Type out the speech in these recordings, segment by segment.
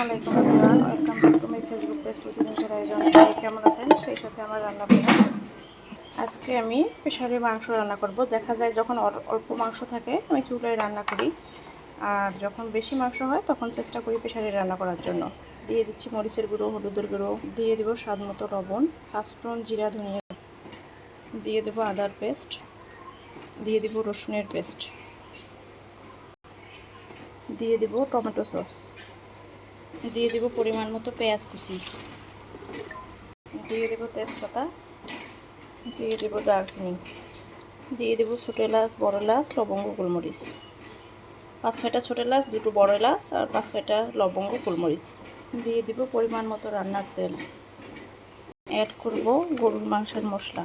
আলাইকুম everyone Facebook page two দিনের আয়োজন কেমন আছেন? সেই সাথে আমার রান্না বান্না। আজকে আমি প্রেশারে মাংস রান্না করব। দেখা যায় যখন অল- অল্প মাংস থাকে, আমি চুলায় রান্না করি। আর যখন বেশি মাংস হয়, তখন চেষ্টা করি প্রেশারে রান্না করার জন্য। দিয়ে দিচ্ছি মরিচের গুঁড়ো, হলুদের গুঁড়ো। দিয়ে দেবো স্বাদ মতো লবণ, পাঁচফোড়ন, জিরা, ধনিয়া। দিয়ে দেবো আদার পেস্ট। দিয়ে দেবো রসুনের পেস্ট। দিয়ে দেবো টমেটো সস। দিয়ে দেবো পরিমাণ মতো পেঁয়াজ কুচি। দিয়ে দেবো তেজপাতা, দিয়ে দেবো দারচিনি, দিয়ে দেবো ছোটো এলাচ, বড় এলাচ, লবঙ্গ, গোলমরিচ। পাঁচ ছয়টা ছোটো এলাচ, দুটো বড় এলাচ আর পাঁচ ছয়টা লবঙ্গ, গোলমরিচ। দিয়ে দেবো পরিমাণ মতো রান্নার তেল। অ্যাড করব গরুর মাংসের মশলা।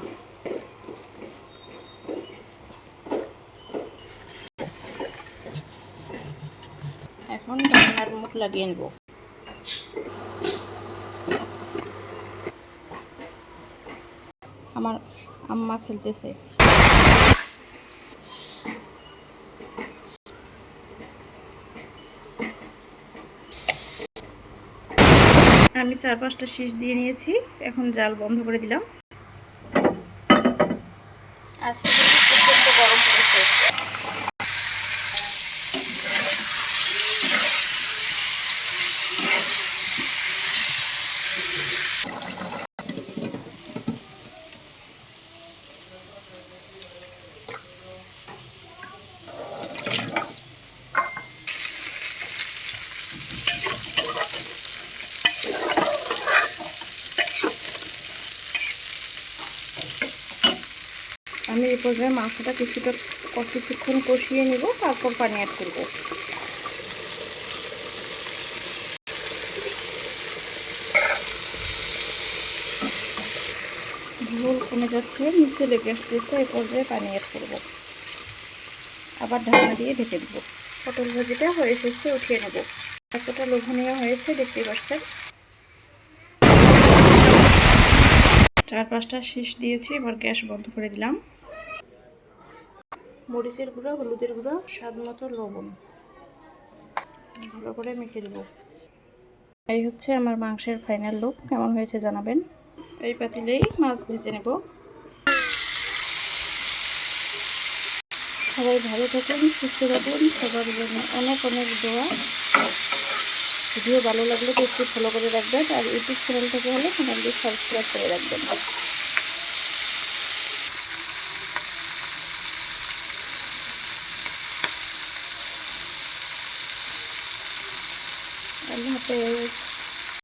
এখন রান্নার মুখ লাগিয়ে নেব। আমার আম্মা খেলতেছে। আমি চার পাঁচটা শীষ দিয়ে নিয়েছি, এখন জাল বন্ধ করে দিলাম। আজকে আমি এই পর্যায়ে মাংসটা কিছুটা কিছুক্ষণ কষিয়ে নিব, তারপর পানি অ্যাড করব। ঝোল কমে যাচ্ছে, নিচে লেগে আসতেছে, এই পর্যায়ে পানি অ্যাড করব। আবার ঢাকনা দিয়ে ঢেকে দেবো। পটল ভাজিটা হয়ে এসেছে, উঠিয়ে নেব। এতটা লোভনীয় হয়েছে দেখতে পাচ্ছেন। চার পাঁচটা শীষ দিয়েছি, এবার গ্যাস বন্ধ করে দিলাম। মরিচের গুঁড়ো, হলুদের গুঁড়ো, স্বাদ মতো লবণ। ভালো করে মেখে দেব এই হচ্ছে আমার মাংসের ফাইনাল লুক কেমন হয়েছে জানাবেন? এই পাতিলেই মাছ ভেজে নেব। সবাই ভালো থাকুন, সুস্থ থাকুন। সবার জন্য অনেক অনেক দোয়া। ভিডিও ভালো লাগলে তো একটু ফলো করে রাখবেন। আর ইউটিউব চ্যানেল থেকে হলে চ্যানেলটি সাবস্ক্রাইব করে রাখবেন। আল্লাহ হাফেজ।